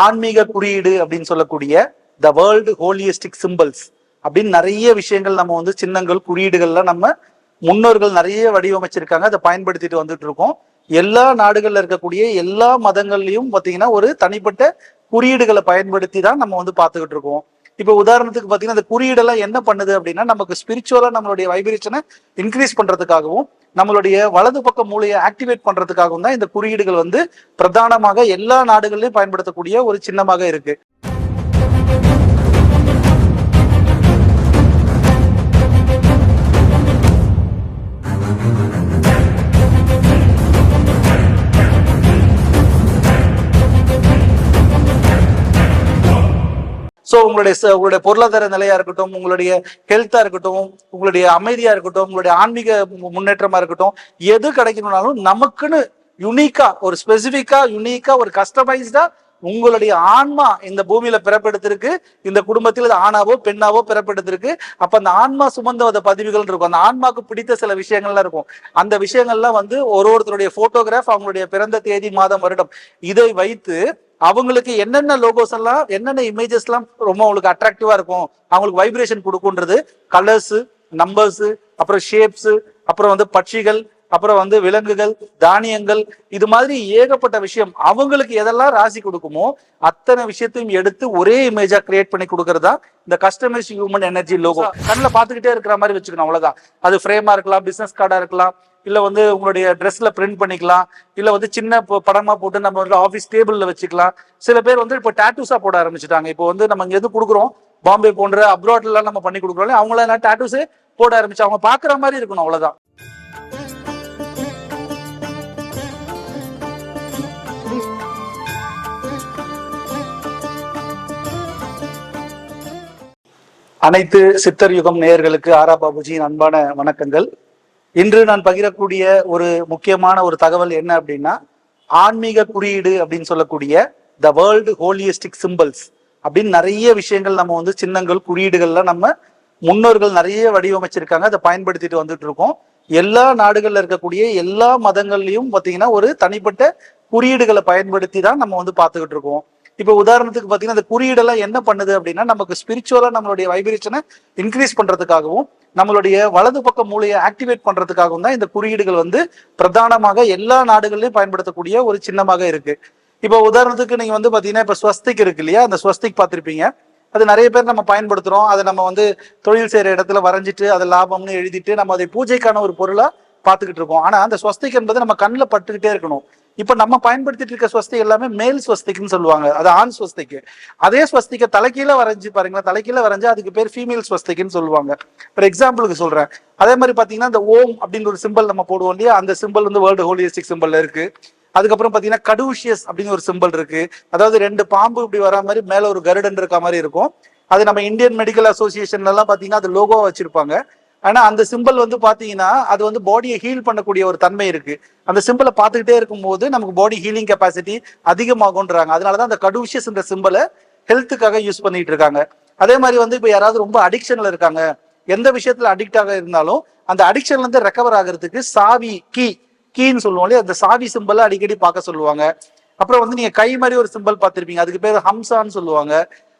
ஆன்மீக குறியீடு அப்படின்னு சொல்லக்கூடிய த வேர்ல்டு ஹோலியஸ்டிக் சிம்பிள்ஸ் அப்படின்னு நிறைய விஷயங்கள் நம்ம வந்து சின்னங்கள் குறியீடுகள்லாம் நம்ம முன்னோர்கள் நிறைய வடிவமைச்சிருக்காங்க. அதை பயன்படுத்திட்டு வந்துட்டு இருக்கோம். எல்லா நாடுகளில் இருக்கக்கூடிய எல்லா மதங்கள்லையும் பார்த்தீங்கன்னா ஒரு தனிப்பட்ட குறியீடுகளை பயன்படுத்தி தான் நம்ம வந்து பார்த்துக்கிட்டு இருக்கோம். இப்போ உதாரணத்துக்கு பாத்தீங்கன்னா அந்த குறியீடெல்லாம் என்ன பண்ணுது அப்படின்னா நமக்கு ஸ்பிரிச்சுவலா நம்மளுடைய வைப்ரேஷனை இன்க்ரீஸ் பண்றதுக்காகவும் நம்மளுடைய வலது பக்க மூலையை ஆக்டிவேட் பண்றதுக்காகவும் தான் இந்த குறியீடுகள் வந்து பிரதானமாக எல்லா நாடுகளிலும் பயன்படுத்தக்கூடிய ஒரு சின்னமாக இருக்கு. ஸோ உங்களுடைய உங்களுடைய பொருளாதார நிலையா இருக்கட்டும் உங்களுடைய ஹெல்த்தா இருக்கட்டும் உங்களுடைய அமைதியா இருக்கட்டும் உங்களுடைய ஆன்மீக முன்னேற்றமா இருக்கட்டும் எது கிடைக்கணும்னாலும் நமக்குன்னு யுனிக்கா ஒரு ஸ்பெசிஃபிக்கா யுனிக்கா ஒரு கஸ்டமைஸ்டா உங்களுடைய ஆன்மா இந்த பூமியில பிறப்பெடுத்திருக்கு. இந்த குடும்பத்தில் இது ஆணாவோ பெண்ணாவோ பிறப்பெடுத்திருக்கு. அப்ப அந்த ஆன்மா சுமந்த அந்த பதிவுகள் இருக்கும். அந்த ஆன்மாக்கு பிடித்த சில விஷயங்கள்லாம் இருக்கும். அந்த விஷயங்கள்லாம் வந்து ஒரு ஒருத்தருடைய போட்டோகிராஃப் அவங்களுடைய பிறந்த தேதி மாதம் வருடம் இதை வைத்து அவங்களுக்கு என்னென்ன லோகோஸ் எல்லாம் என்னென்ன இமேஜஸ் எல்லாம் ரொம்ப அவங்களுக்கு அட்ராக்டிவா இருக்கும் அவங்களுக்கு வைப்ரேஷன் கொடுக்குன்றது கலர்ஸ் நம்பர்ஸ் அப்புறம் ஷேப்ஸ் அப்புறம் வந்து பட்சிகள் அப்புறம் வந்து விலங்குகள் தானியங்கள் இது மாதிரி ஏகப்பட்ட விஷயம். அவங்களுக்கு எதெல்லாம் ராசி கொடுக்குமோ அத்தனை விஷயத்தையும் எடுத்து ஒரே இமேஜா கிரியேட் பண்ணி கொடுக்கறதா இந்த கஸ்டமைஸ் ஹியூமன் எனர்ஜி லோகோ கண்ணில் பார்த்துக்கிட்டே இருக்கிற மாதிரி வச்சுக்கணும் அவ்வளவுதான். அது ஃப்ரேமா இருக்கலாம் பிசினஸ் கார்டா இருக்கலாம் இல்ல வந்து உங்களுடைய ட்ரெஸ்ல பிரிண்ட் பண்ணிக்கலாம் இல்ல வந்து சின்ன ப- படமா போட்டு நம்ம வந்து ஆஃபீஸ் டேபிள்ல வச்சுக்கலாம். சில பேர் வந்து இப்போ டேட்டூஸா போட ஆரம்பிச்சுட்டாங்க. இப்போ வந்து நம்ம இங்கே எது கொடுக்குறோம்? பாம்பே போன்ற அப்ராட்லாம் எல்லாம் நம்ம பண்ணி கொடுக்குறோம் அவங்கள டேட்டூஸே போட ஆரம்பிச்சு அவங்க பாக்குற மாதிரி இருக்கணும் அவ்வளவுதான். அனைத்து சித்தர் யுகம் நேயர்களுக்கு ஆரா பாபுஜியின் அன்பான வணக்கங்கள். இன்று நான் பகிரக்கூடிய ஒரு முக்கியமான ஒரு தகவல் என்ன அப்படின்னா ஆன்மீக குறியீடு அப்படின்னு சொல்லக்கூடிய த வேர்ல்டு ஹோலியஸ்டிக் சிம்பிள்ஸ் அப்படின்னு நிறைய விஷயங்கள் நம்ம வந்து சின்னங்கள் குறியீடுகள்லாம் நம்ம முன்னோர்கள் நிறைய வடிவமைச்சிருக்காங்க. அதை பயன்படுத்திட்டு வந்துட்டு இருக்கோம். எல்லா நாடுகள்ல இருக்கக்கூடிய எல்லா மதங்கள்லையும் பார்த்தீங்கன்னா ஒரு தனிப்பட்ட குறியீடுகளை பயன்படுத்தி தான் நம்ம வந்து பார்த்துக்கிட்டு இருக்கோம். இப்போ உதாரணத்துக்கு பாத்தீங்கன்னா அந்த குறியீடெல்லாம் என்ன பண்ணுது அப்படின்னா நமக்கு ஸ்பிரிச்சுவலா நம்மளுடைய வைப்ரேஷனை இன்க்ரீஸ் பண்றதுக்காகவும் நம்மளுடைய வலது பக்க மூலையை ஆக்டிவேட் பண்றதுக்காகவும் தான் இந்த குறியீடுகள் வந்து பிரதானமாக எல்லா நாடுகளிலும் பயன்படுத்தக்கூடிய ஒரு சின்னமாக இருக்கு. இப்போ உதாரணத்துக்கு நீங்க வந்து பாத்தீங்கன்னா இப்ப ஸ்வஸ்திக் இருக்கு இல்லையா? அந்த ஸ்வஸ்திக் பார்த்திருப்பீங்க. அது நிறைய பேர் நம்ம பயன்படுத்துறோம். அதை நம்ம வந்து தொழில் செய்யற இடத்துல வரைஞ்சிட்டு அதை லாபம்னு எழுதிட்டு நம்ம அதை பூஜைக்கான ஒரு பொருளா பார்த்துக்கிட்டு இருக்கோம். ஆனா அந்த ஸ்வஸ்திக் என்பது நம்ம கண்ணில் பட்டுக்கிட்டே இருக்கணும். இப்போ நம்ம பயன்படுத்திட்டு இருக்க ஸ்வஸ்தி எல்லாமே மேல் ஸ்வஸ்திக்குன்னு சொல்லுவாங்க. அது ஆண் ஸ்வஸ்திக்கு. அதே ஸ்வஸ்திக்க தலைக்கீழ வரைஞ்சு பாருங்களேன். தலைக்கீழ வரைஞ்சு அதுக்கு பேர் ஃபீமேல் ஸ்வஸ்திக்குன்னு சொல்லுவாங்க. ஃபார் எக்ஸாம்பிளுக்கு சொல்றேன். அதே மாதிரி பார்த்தீங்கன்னா இந்த ஓம் அப்படின்ற ஒரு சிம்பிள் நம்ம போடுவோம் இல்லையா? அந்த சிம்பிள் வந்து வேர்ல்டு ஹோலியஸ்டிக் சிம்பிள் இருக்கு. அதுக்கப்புறம் பார்த்தீங்கன்னா கடூஷியஸ் அப்படின்னு ஒரு சிம்பிள் இருக்கு. அதாவது ரெண்டு பாம்பு இப்படி வரா மாதிரி மேல ஒரு கருடன் இருக்க மாதிரி இருக்கும். அது நம்ம இந்தியன் மெடிக்கல் அசோசியேஷன்ல எல்லாம் அது லோகோவா வச்சிருப்பாங்க. ஆனா அந்த சிம்பிள் வந்து பாத்தீங்கன்னா அது வந்து பாடியை ஹீல் பண்ணக்கூடிய ஒரு தன்மை இருக்கு. அந்த சிம்பிளை பார்த்துக்கிட்டே இருக்கும்போது நமக்கு பாடி ஹீலிங் கெப்பாசிட்டி அதிகமாகும்ன்றாங்க. அதனாலதான் அந்த கடூஷியஸ் இந்த சிம்பிளை ஹெல்த்துக்காக யூஸ் பண்ணிட்டு இருக்காங்க. அதே மாதிரி வந்து இப்போ யாராவது ரொம்ப அடிக்ஷன்ல இருக்காங்க. எந்த விஷயத்துல அடிக்டாக இருந்தாலும் அந்த அடிக்ஷன்ல இருந்து ரெக்கவர் ஆகிறதுக்கு சாவி கீ கீன்னு சொல்லுவோம் இல்லையா? அந்த சாவி சிம்பிளை அடிக்கடி பார்க்க சொல்லுவாங்க. அப்புறம் வந்து நீங்க கை மாதிரி ஒரு சிம்பிள் பார்த்திருப்பீங்க. அதுக்கு பேர் ஹம்சான்னு சொல்லுவாங்க.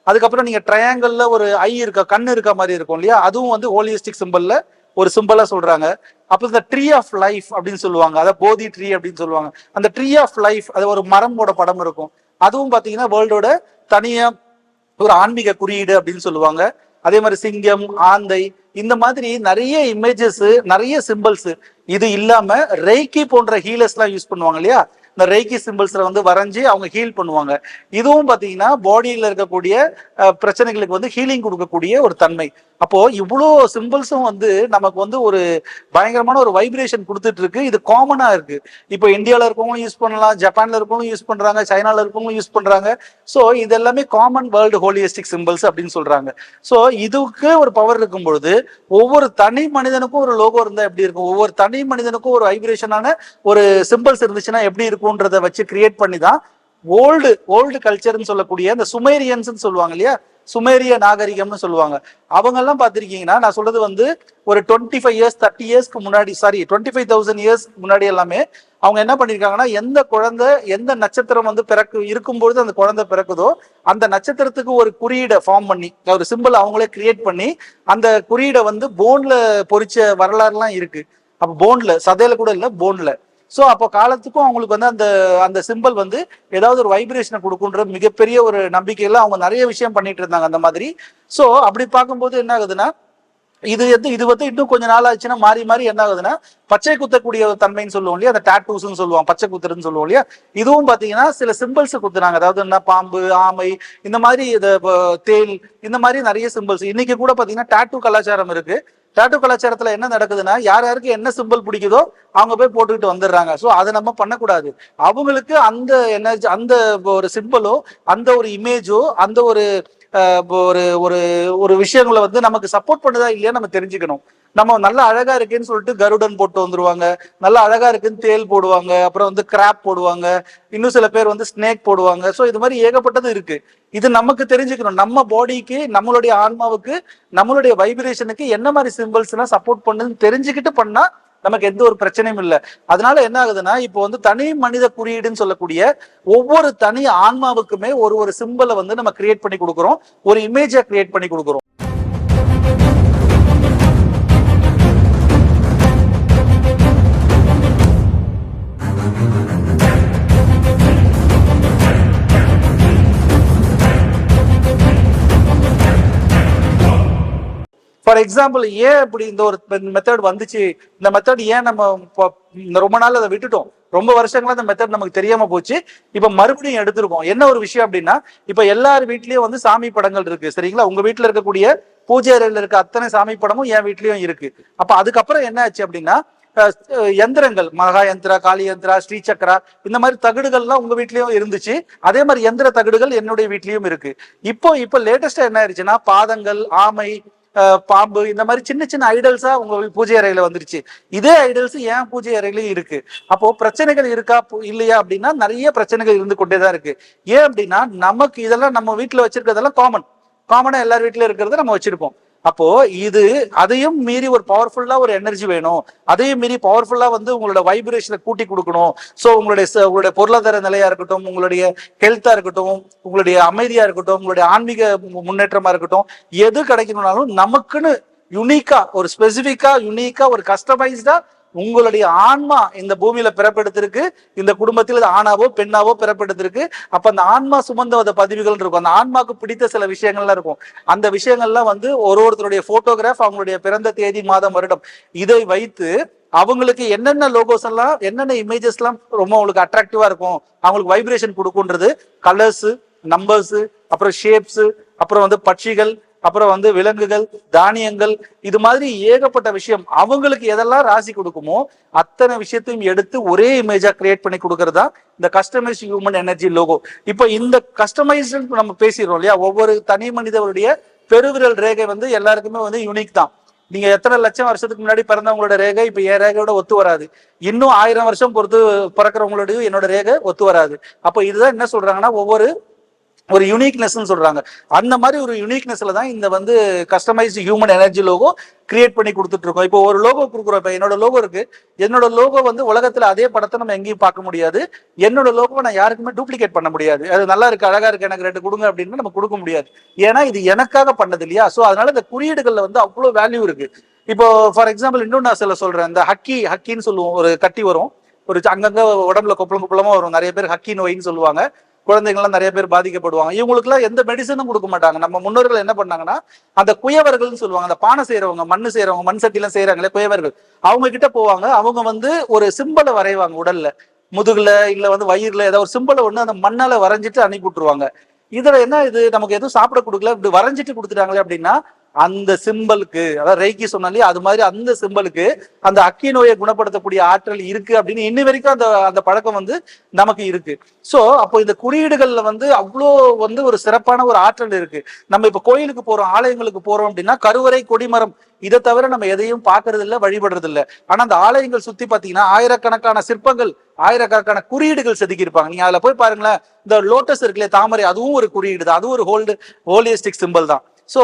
அதுக்கப்புறம் நீங்க ட்ரையாங்கிள்ல ஒரு ஐ இருக்க கண் இருக்க மாதிரி இருக்கும் இல்லையா? அதுவும் வந்து ஹோலியஸ்டிக் சிம்பிள்ல ஒரு சிம்பிளா சொல்றாங்க. அப்போ இந்த ட்ரீ ஆஃப் லைஃப் அப்படின்னு சொல்லுவாங்க. அதாவது போதி ட்ரீ அப்படின்னு சொல்லுவாங்க. அந்த ட்ரீ ஆஃப் லைஃப் அது ஒரு மரமோட படம் இருக்கும். அதுவும் பாத்தீங்கன்னா வேர்ல்டோட தனியா ஒரு ஆன்மீக குறியீடு அப்படின்னு சொல்லுவாங்க. அதே மாதிரி சிங்கம் ஆந்தை இந்த மாதிரி நிறைய இமேஜஸ் நிறைய சிம்பிள்ஸ் இது இல்லாம ரெய்கி போன்ற ஹீலர்ஸ் எல்லாம் யூஸ் பண்ணுவாங்க இல்லையா? இந்த ரெய்கி சிம்பிள்ஸ்ல வந்து வரைஞ்சி அவங்க ஹீல் பண்ணுவாங்க. இதுவும் பார்த்தீங்கன்னா பாடியில் இருக்கக்கூடிய பிரச்சனைகளுக்கு வந்து ஹீலிங் கொடுக்கக்கூடிய ஒரு தன்மை. அப்போ இவ்வளோ சிம்பிள்ஸும் வந்து நமக்கு வந்து ஒரு பயங்கரமான ஒரு வைப்ரேஷன் கொடுத்துட்டு இருக்கு இது காமனா இருக்கு. இப்போ இந்தியாவில் இருக்கவங்களும் யூஸ் பண்ணலாம் ஜப்பான்ல இருக்கவங்களும் யூஸ் பண்றாங்க சைனால இருக்கவங்களும் யூஸ் பண்றாங்க. ஸோ இது எல்லாமே காமன் வேர்ல்டு ஹோலியஸ்டிக் சிம்பிள்ஸ் அப்படின்னு சொல்றாங்க. ஸோ இதுக்கு ஒரு பவர் இருக்கும் பொழுது ஒவ்வொரு தனி மனிதனுக்கும் ஒரு லோகோ இருந்தால் எப்படி இருக்கும்? ஒவ்வொரு தனி மனிதனுக்கும் ஒரு வைப்ரேஷனான ஒரு சிம்பிள்ஸ் இருந்துச்சுன்னா எப்படி இருக்கும்? இருக்கும்ன்றத வச்சு கிரியேட் பண்ணி தான் ஓல்டு ஓல்டு கல்ச்சர்னு சொல்லக்கூடிய அந்த சுமேரியன்ஸ் சொல்லுவாங்க இல்லையா? சுமேரிய நாகரிகம்னு சொல்லுவாங்க. அவங்க எல்லாம் பார்த்திருக்கீங்கன்னா நான் சொல்றது வந்து ஒரு டுவெண்ட்டி ஃபைவ் இயர்ஸ் தேர்ட்டி இயர்ஸ்க்கு முன்னாடி sorry twenty five thousand years முன்னாடி எல்லாமே அவங்க என்ன பண்ணிருக்காங்கன்னா எந்த குழந்தை எந்த நட்சத்திரம் வந்து பிறக்கு இருக்கும்பொழுது அந்த குழந்தை பிறக்குதோ அந்த நட்சத்திரத்துக்கு ஒரு குறியீடை ஃபார்ம் பண்ணி ஒரு சிம்பிள் அவங்களே கிரியேட் பண்ணி அந்த குறியீடை வந்து போன்ல பொறிச்ச வரலாறுலாம் இருக்கு. அப்போ போன்ல சதையில கூட இல்லை போன்ல ஸோ அப்போ காலத்துக்கும் அவங்களுக்கு வந்து அந்த அந்த சிம்பிள் வந்து ஏதாவது ஒரு வைப்ரேஷனை கொடுக்குன்ற மிகப்பெரிய ஒரு நம்பிக்கையில அவங்க நிறைய விஷயம் பண்ணிட்டு இருந்தாங்க அந்த மாதிரி. ஸோ அப்படி பார்க்கும்போது என்ன ஆகுதுன்னா இது வந்து இது வந்து இன்னும் கொஞ்ச நாள் ஆச்சுன்னா மாறி மாறி என்ன ஆகுதுன்னா பச்சை குத்தக்கூடிய ஒரு தன்மைன்னு சொல்லுவோம் இல்லையா? அந்த டாட்டூஸ்ன்னு சொல்லுவோம் பச்சை குத்துறதுன்னு சொல்லுவோம் இல்லையா? இதுவும் பாத்தீங்கன்னா சில சிம்பிள்ஸ் குத்துனாங்க அதாவது என்ன பாம்பு ஆமை இந்த மாதிரி இப்போ தேல் இந்த மாதிரி நிறைய சிம்பிள்ஸ் இன்னைக்கு கூட பாத்தீங்கன்னா டாட்டூ கலாச்சாரம் இருக்கு. டாட்டு கலாச்சாரத்துல என்ன நடக்குதுன்னா யார் யாருக்கு என்ன சிம்பிள் பிடிக்குதோ அவங்க போய் போட்டுக்கிட்டு வந்துடுறாங்க. ஸோ அதை நம்ம பண்ணக்கூடாது. அவங்களுக்கு அந்த எனர்ஜி அந்த ஒரு சிம்பிளோ அந்த ஒரு இமேஜோ அந்த ஒரு ஒரு ஒரு ஒரு விஷயங்களை வந்து நமக்கு சப்போர்ட் பண்ணுதா இல்லையா நம்ம தெரிஞ்சுக்கணும். நம்ம நல்லா அழகா இருக்கேன்னு சொல்லிட்டு கருடன் போட்டு வந்துருவாங்க. நல்லா அழகா இருக்குன்னு தேல் போடுவாங்க. அப்புறம் வந்து கிராப் போடுவாங்க. இன்னும் சில பேர் வந்து ஸ்னேக் போடுவாங்க. ஸோ இது மாதிரி ஏகப்பட்டது இருக்கு. இது நமக்கு தெரிஞ்சுக்கணும். நம்ம பாடிக்கு நம்மளுடைய ஆன்மாவுக்கு நம்மளுடைய வைப்ரேஷனுக்கு என்ன மாதிரி சிம்பிள்ஸ் எல்லாம் சப்போர்ட் பண்ணுதுன்னு தெரிஞ்சுக்கிட்டு பண்ணா நமக்கு எந்த ஒரு பிரச்சனையும் இல்லை. அதனால என்ன ஆகுதுன்னா இப்போ வந்து தனி மனித குறியீடுன்னு சொல்லக்கூடிய ஒவ்வொரு தனி ஆன்மாவுக்குமே ஒரு ஒரு சிம்பிளை வந்து நம்ம கிரியேட் பண்ணி கொடுக்குறோம். ஒரு இமேஜை கிரியேட் பண்ணி கொடுக்குறோம். ஃபார் எக்ஸாம்பிள் ஏன் இப்படி இந்த ஒரு மெத்தட் வந்துச்சு? இந்த மெத்தட் ஏன் நம்ம இப்போ இந்த ரொம்ப நாள் அதை விட்டுட்டோம்? ரொம்ப வருஷங்களா அந்த மெத்தட் நமக்கு தெரியாம போச்சு. இப்ப மறுபடியும் எடுத்திருக்கோம். என்ன ஒரு விஷயம் அப்படின்னா இப்ப எல்லார் வீட்லயும் வந்து சாமி படங்கள் இருக்கு சரிங்களா? உங்க வீட்டுல இருக்கக்கூடிய பூஜை அறையில இருக்க அத்தனை சாமி படமும் என் வீட்லயும் இருக்கு. அப்ப அதுக்கப்புறம் என்ன ஆச்சு அப்படின்னா எந்திரங்கள் மகா யந்திரா காளி யந்திரா ஸ்ரீ சக்கரா இந்த மாதிரி தகடுகள்லாம் உங்க வீட்லயும் இருந்துச்சு. அதே மாதிரி எந்திர தகடுகள் என்னுடைய வீட்லயும் இருக்கு. இப்போ இப்போ லேட்டஸ்டா என்ன ஆயிடுச்சுன்னா பாதங்கள் ஆமை பாம்பு இந்த மாதிரி சின்ன சின்ன ஐடல்ஸா உங்க பூஜை அறையில வந்துருச்சு. இதே ஐடல்ஸ் ஏன் பூஜை அறையிலயும் இருக்கு. அப்போ பிரச்சனைகள் இருக்கா பு- இல்லையா அப்படின்னா நிறைய பிரச்சனைகள் இருந்து கொண்டே தான் இருக்கு. ஏன் அப்படின்னா நமக்கு இதெல்லாம் நம்ம வீட்டுல வச்சிருக்கிறதெல்லாம் காமன் காமனா எல்லார் வீட்லயும் இருக்கிறத நம்ம வச்சிருப்போம். அப்போ இது அதையும் மீறி ஒரு பவர்ஃபுல்லா ஒரு எனர்ஜி வேணும். அதையும் மீறி பவர்ஃபுல்லா வந்து உங்களோட வைப்ரேஷனை கூட்டி கொடுக்கணும். ஸோ உங்களுடைய உங்களுடைய பொருளாதார நிலையா இருக்கட்டும் உங்களுடைய ஹெல்த்தா இருக்கட்டும் உங்களுடைய அமைதியா இருக்கட்டும் உங்களுடைய ஆன்மீக மு- முன்னேற்றமா இருக்கட்டும் எது கிடைக்கணும்னாலும் நமக்குன்னு யுனிக்கா ஒரு ஸ்பெசிஃபிக்கா யுனிக்கா ஒரு கஸ்டமைஸ்டா உங்களுடைய ஆன்மா இந்த பூமியில பிறப்பெடுத்திருக்கு. இந்த குடும்பத்தில் இது ஆணாவோ பெண்ணாவோ பிறப்பெடுத்திருக்கு. அப்ப அந்த ஆன்மா சுமந்த வந்த பதிவுகள் இருக்கும். அந்த ஆன்மாக்கு பிடித்த சில விஷயங்கள்லாம் இருக்கும். அந்த விஷயங்கள்லாம் வந்து ஒரு ஒருத்தருடைய போட்டோகிராஃப் அவங்களுடைய பிறந்த தேதி மாதம் வருடம் இதை வைத்து அவங்களுக்கு என்னென்ன லோகோஸ் எல்லாம் என்னென்ன இமேஜஸ் எல்லாம் ரொம்ப அவங்களுக்கு அட்ராக்டிவா இருக்கும். அவங்களுக்கு வைப்ரேஷன் கொடுக்குன்றது கலர்ஸ் நம்பர்ஸ் அப்புறம் ஷேப்ஸ் அப்புறம் வந்து பட்சிகள் அப்புறம் வந்து விலங்குகள் தானியங்கள் இது மாதிரி ஏகப்பட்ட விஷயம். அவங்களுக்கு எதெல்லாம் ராசி கொடுக்குமோ அத்தனை விஷயத்தையும் எடுத்து ஒரே இமேஜா கிரியேட் பண்ணி கொடுக்கறதா இந்த கஸ்டமைஸ் ஹியூமன் எனர்ஜி லோகோ இப்போ இந்த கஸ்டமைஸ் நம்ம பேசிடுறோம் இல்லையா? ஒவ்வொரு தனி மனிதனுடைய பெருவிரல் ரேகை வந்து எல்லாருக்குமே வந்து யூனிக் தான். நீங்க எத்தனை லட்சம் வருஷத்துக்கு முன்னாடி பிறந்தவங்களோட ரேகை இப்ப என் ரேகையோட ஒத்து வராது. இன்னும் ஆயிரம் வருஷம் பொறுத்து பிறக்கிறவங்களோடய என்னோட ரேகை ஒத்து வராது. அப்போ இதுதான் என்ன சொல்றாங்கன்னா ஒவ்வொரு ஒரு யூனிக்னஸ்ன்னு சொல்றாங்க. அந்த மாதிரி ஒரு யூனிக்னஸ்ல தான் இந்த வந்து customized human energy logo create பண்ணி கொடுத்துட்டு இருக்கோம். இப்போ ஒரு லோகோ கொடுக்குறோம். இப்போ என்னோட லோகோ இருக்கு. என்னோட லோகோ வந்து உலகத்துல அதே படத்தை நம்ம எங்கேயும் பார்க்க முடியாது. என்னோட லோகோ நான் யாருக்குமே டூப்ளிகேட் பண்ண முடியாது. அது நல்லா இருக்கு அழகா இருக்கு எனக்கு ரெண்டு கொடுங்க அப்படின்னு நம்ம கொடுக்க முடியாது. ஏன்னா இது எனக்காக பண்ணது இல்லையா? ஸோ அதனால இந்த குறியீடுகள்ல வந்து அவ்வளோ வேல்யூ இருக்கு. இப்போ ஃபார் எக்ஸாம்பிள் இன்னும் நான் சில சொல்றேன். இந்த ஹக்கி ஹக்கின்னு சொல்லுவோம். ஒரு கட்டி வரும். ஒரு அங்கங்க உடம்புல கொப்பளம் கொப்பளமா வரும். நிறைய பேர் ஹக்கி நோயின்னு சொல்லுவாங்க. குழந்தைங்கள்லாம் நிறைய பேர் பாதிக்கப்படுவாங்க. இவங்களுக்குலாம் எந்த மெடிசனும் கொடுக்க மாட்டாங்க. நம்ம முன்னோர்கள் என்ன பண்ணாங்கன்னா அந்த குயவர்கள்னு சொல்லுவாங்க. அந்த பானை செய்யறவங்க மண்ணு செய்யறவங்க மண் சட்டிலாம் செய்யறாங்களே குயவர்கள். அவங்க கிட்ட போவாங்க. அவங்க வந்து ஒரு சிம்பலை வரைவாங்க உடல்ல. முதுகுல இல்ல வந்து வயிறுல ஏதாவது ஒரு சிம்பலை ஒண்ணு அந்த மண்ணால வரைஞ்சிட்டு அனுப்பி விட்டுருவாங்க. இதுல என்ன இது? நமக்கு எதுவும் சாப்பிட கொடுக்கல. இப்படி வரைஞ்சிட்டு கொடுத்துட்டாங்களே அப்படின்னா அந்த சிம்பலுக்கு அதாவது ரைக்கி சொன்னாலே அது மாதிரி அந்த சிம்பலுக்கு அந்த அக்கி நோயை குணப்படுத்தக்கூடிய ஆற்றல் இருக்கு அப்படின்னு இன்னி வரைக்கும் அந்த அந்த பழக்கம் வந்து நமக்கு இருக்கு. ஸோ அப்போ இந்த குறியீடுகள்ல வந்து அவ்வளோ வந்து ஒரு சிறப்பான ஒரு ஆற்றல் இருக்கு. நம்ம இப்போ கோயிலுக்கு போறோம் ஆலயங்களுக்கு போறோம் அப்படின்னா கருவறை கொடிமரம் இதை தவிர நம்ம எதையும் பார்க்கறது இல்லை வழிபடுறது இல்லை ஆனா அந்த ஆலயங்கள் சுத்தி பாத்தீங்கன்னா ஆயிரக்கணக்கான சிற்பங்கள் ஆயிரக்கணக்கான குறியீடுகள் செதுக்கியிருப்பாங்க. நீங்க அதுல போய் பாருங்களேன் இந்த லோட்டஸ் இருக்குல்ல தாமரை அதுவும் ஒரு குறியீடு தான் அதுவும் ஒரு ஹோல்டு ஹோலியஸ்டிக் சிம்பிள் தான். ஸோ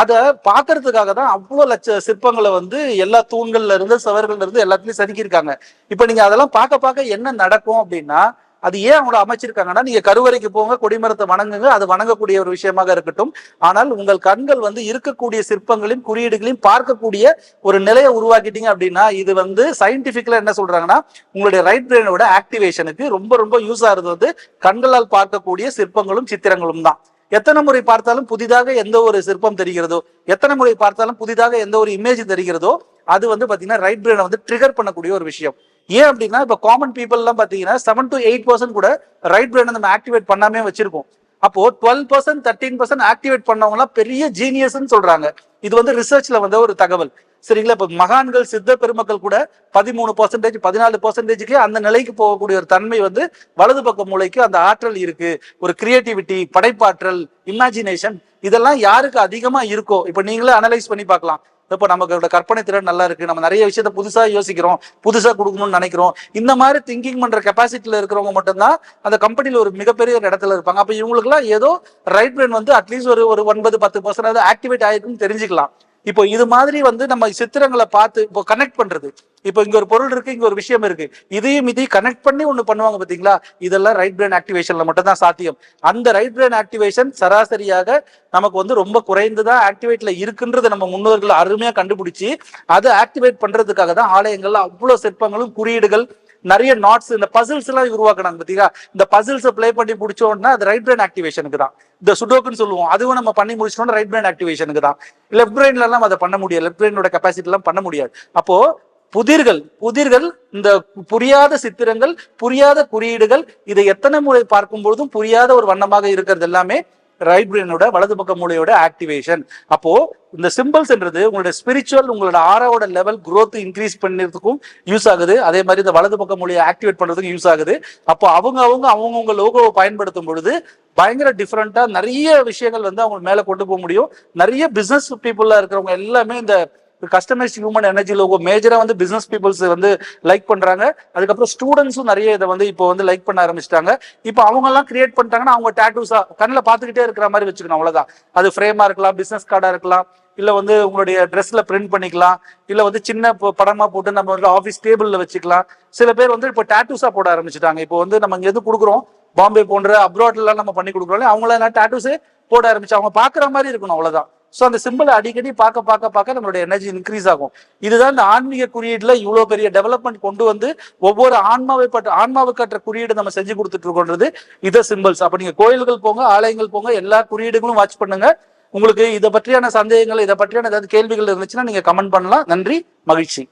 அதை பாக்குறதுக்காக தான் அவ்வளோ லட்ச சிற்பங்களை வந்து எல்லா தூண்கள்ல இருந்து சவர்கள்ல இருந்து எல்லாத்துலயும் செதுக்கியிருக்காங்க. இப்ப நீங்க அதெல்லாம் பார்க்க பார்க்க என்ன நடக்கும் அப்படின்னா அது ஏன் அவங்கள அமைச்சிருக்காங்கன்னா நீங்க கருவறைக்கு போங்க கொடிமரத்தை வணங்குங்க அது வணங்கக்கூடிய ஒரு விஷயமாக இருக்கட்டும். ஆனால் உங்கள் கண்கள் வந்து இருக்கக்கூடிய சிற்பங்களையும் குறியீடுகளையும் பார்க்கக்கூடிய ஒரு நிலையை உருவாக்கிட்டீங்க அப்படின்னா இது வந்து சயின்டிபிக்ல என்ன சொல்றாங்கன்னா உங்களுடைய ரைட் பிரெயினோட ஆக்டிவேஷனுக்கு ரொம்ப ரொம்ப யூஸ் ஆகுறது வந்து கண்களால் பார்க்கக்கூடிய சிற்பங்களும் சித்திரங்களும் தான். எத்தனை முறை பார்த்தாலும் புதிதாக எந்த ஒரு சிற்பம் தெரிகிறதோ எத்தனை முறை பார்த்தாலும் புதிதாக எந்த ஒரு இமேஜ் தெரிகிறதோ அது வந்து பார்த்தீங்கன்னா ரைட் பிரெயினை வந்து ட்ரிகர் பண்ணக்கூடிய ஒரு விஷயம். ஏன் அப்படின்னா இப்போ காமன் பீப்புள் பார்த்தீங்கன்னா செவன் டு எயிட் பர்சன்ட் கூட ரைட் பிரெயினை நம்ம ஆக்டிவேட் பண்ணாமே வச்சிருக்கோம். அப்போ twelve percent thirteen percent activate பண்ணவங்க எல்லாம் பெரிய ஜீனியஸ்ன்னு சொல்றாங்க. இது வந்து ரிசர்ச்ல வந்த ஒரு தகவல். சரிங்களா? இப்ப மகான்கள் சித்த பெருமக்கள் கூட பதிமூணு பர்சன்டேஜ் பதினாலு பர்சன்டேஜ்க்கு அந்த நிலைக்கு போகக்கூடிய ஒரு தன்மை வந்து வலது பக்க மூளைக்கு அந்த ஆற்றல் இருக்கு. ஒரு கிரியேட்டிவிட்டி படைப்பாற்றல் இமேஜினேஷன் இதெல்லாம் யாருக்கு அதிகமா இருக்கோ இப்ப நீங்களே அனலைஸ் பண்ணி பார்க்கலாம். இப்போ நமக்கு கற்பனை திறன் நல்லா இருக்கு. நம்ம நிறைய விஷயத்த புதுசா யோசிக்கிறோம் புதுசா கொடுக்கணும்னு நினைக்கிறோம். இந்த மாதிரி திங்கிங் பண்ற கெப்பாசிட்டில இருக்கிறவங்க மட்டும்தான் அந்த கம்பெனியில ஒரு மிகப்பெரிய ஒரு இடத்துல இருப்பாங்க. அப்ப இவங்களுக்குலாம் ஏதோ ரைட் பிரெயின் வந்து அட்லீஸ்ட் ஒரு ஒரு ஒன்பது பத்து பர்சன்ட் ஆக்டிவேட் ஆயிருக்குன்னு தெரிஞ்சுக்கலாம். இப்போ இது மாதிரி வந்து நம்ம சித்திரங்களை பார்த்து இப்போ கனெக்ட் பண்றது. இப்போ இங்க ஒரு பொருள் இருக்கு இங்க ஒரு விஷயம் இருக்கு. இதையும் இதையும் கனெக்ட் பண்ணி ஒண்ணு பண்ணுவாங்க பாத்தீங்களா? இதெல்லாம் ரைட் பிரெயின் ஆக்டிவேஷன்ல மட்டும் தான் சாத்தியம். அந்த ரைட் பிரெயின் ஆக்டிவேஷன் சராசரியாக நமக்கு வந்து ரொம்ப குறைந்துதான் ஆக்டிவேட்ல இருக்குன்றது நம்ம முன்னோர்கள் அருமையா கண்டுபிடிச்சு அதை ஆக்டிவேட் பண்றதுக்காக தான் ஆலயங்கள்ல அவ்வளவு சிற்பங்களும் குறியீடுகள் நிறைய நாட்ஸ் இந்த பசில்ஸ் எல்லாம் உருவாக்குனாங்க பார்த்தீங்களா இந்த பசில்ஸ் ப்ளே பண்ணி பிடிச்சோம்னா அது ரைட் பிரெயின் ஆக்டிவேஷனுக்கு தான். இந்த சுடோக்குன்னு சொல்லுவோம். அதுவும் நம்ம பண்ணி முடிச்சோம்னா ரைட் பிரெயின் ஆக்டிவேஷனுக்கு தான். லெஃப்ட் பிரெயின்ல எல்லாம் அதை பண்ண முடியாது. லெஃப்ட் பிரெயினோட கெப்பாசிட்டி எல்லாம் பண்ண முடியாது. அப்போ புதிர்கள் புதிர்கள் இந்த புரியாத சித்திரங்கள் புரியாத குறியீடுகள் இதை எத்தனை முறை பார்க்கும் பொழுதும் புரியாத ஒரு வண்ணமாக இருக்கிறது எல்லாமே ரைட் பிரெயினோட வலது பக்க மூளையோட ஆக்டிவேஷன் அப்போ இந்த சிம்பிள்ஸ்ன்றது உங்களோட ஸ்பிரிச்சுவல் உங்களோட ஆறாவோட லெவல் க்ரோத் இன்க்ரீஸ் பண்ணுறதுக்கும் யூஸ் ஆகுது. அதே மாதிரி இந்த வலது பக்க மூலையை ஆக்டிவேட் பண்றதுக்கும் யூஸ் ஆகுது. அப்போ அவங்க அவங்க அவங்கவுங்க லோகோவை பயன்படுத்தும் பொழுது பயங்கர டிஃப்ரெண்டா நிறைய விஷயங்கள் வந்து அவங்க மேல கொண்டு போக முடியும். நிறைய பிசினஸ் பீப்புளா இருக்கிறவங்க எல்லாமே இந்த கஸ்டமைஸ் ஹியூமன் எனர்ஜி லோகோ மேஜராக வந்து பிஸ்னஸ் பீப்புள்ஸ் வந்து லைக் பண்ணுறாங்க அதுக்கப்புறம் ஸ்டூடெண்ட்ஸும் நிறைய இதை வந்து இப்போ வந்து லைக் பண்ண ஆரம்பிச்சிட்டாங்க. இப்போ அவங்கெல்லாம் கிரியேட் பண்ணிட்டாங்கன்னா அவங்க டேட்டூஸாக கண்ணில் பார்த்துக்கிட்டே இருக்கிற மாதிரி வச்சுக்கணும் அவ்வளோதான் அது ஃப்ரேமாக இருக்கலாம் பிஸ்னஸ் கார்டாக இருக்கலாம் இல்லை வந்து உங்களுடைய ட்ரெஸ்ஸில் பிரிண்ட் பண்ணிக்கலாம் இல்லை வந்து சின்ன ப- போட்டு நம்ம வந்து ஆஃபீஸ் டேபிளில் வச்சுக்கலாம். சில பேர் வந்து இப்போ டேட்டூஸாக போட ஆரம்பிச்சிட்டாங்க. இப்போ வந்து நம்ம எது கொடுக்குறோம்? பாம்பே போன்ற அப்ராட்லாம் நம்ம பண்ணி கொடுக்குறோம் அவங்கள டேட்டூஸே போட ஆரம்பிச்சு அவங்க பார்க்குற மாதிரி இருக்கணும் அவ்வளோதான் ஸோ அந்த சிம்பிளை அடிக்கடி பார்க்க பார்க்க பார்க்க நம்மளுடைய எனர்ஜி இன்க்ரீஸ் ஆகும். இதுதான் இந்த ஆன்மீக குறியீடுல இவ்வளோ பெரிய டெவலப்மெண்ட் கொண்டு வந்து ஒவ்வொரு ஆன்மாவை பட்ட ஆன்மாவுக்கற்ற குறியீடு நம்ம செஞ்சு கொடுத்துட்டு இருக்கோன்றது இதை சிம்பிள்ஸ் அப்போ நீங்கள் கோயில்கள் போங்க ஆலயங்கள் போங்க எல்லா குறியீடுகளும் வாட்ச் பண்ணுங்க. உங்களுக்கு இதை பற்றியான சந்தேகங்கள் இதை பற்றியான ஏதாவது கேள்விகள் இருந்துச்சுன்னா நீங்கள் கமெண்ட் பண்ணலாம். நன்றி மகிழ்ச்சி.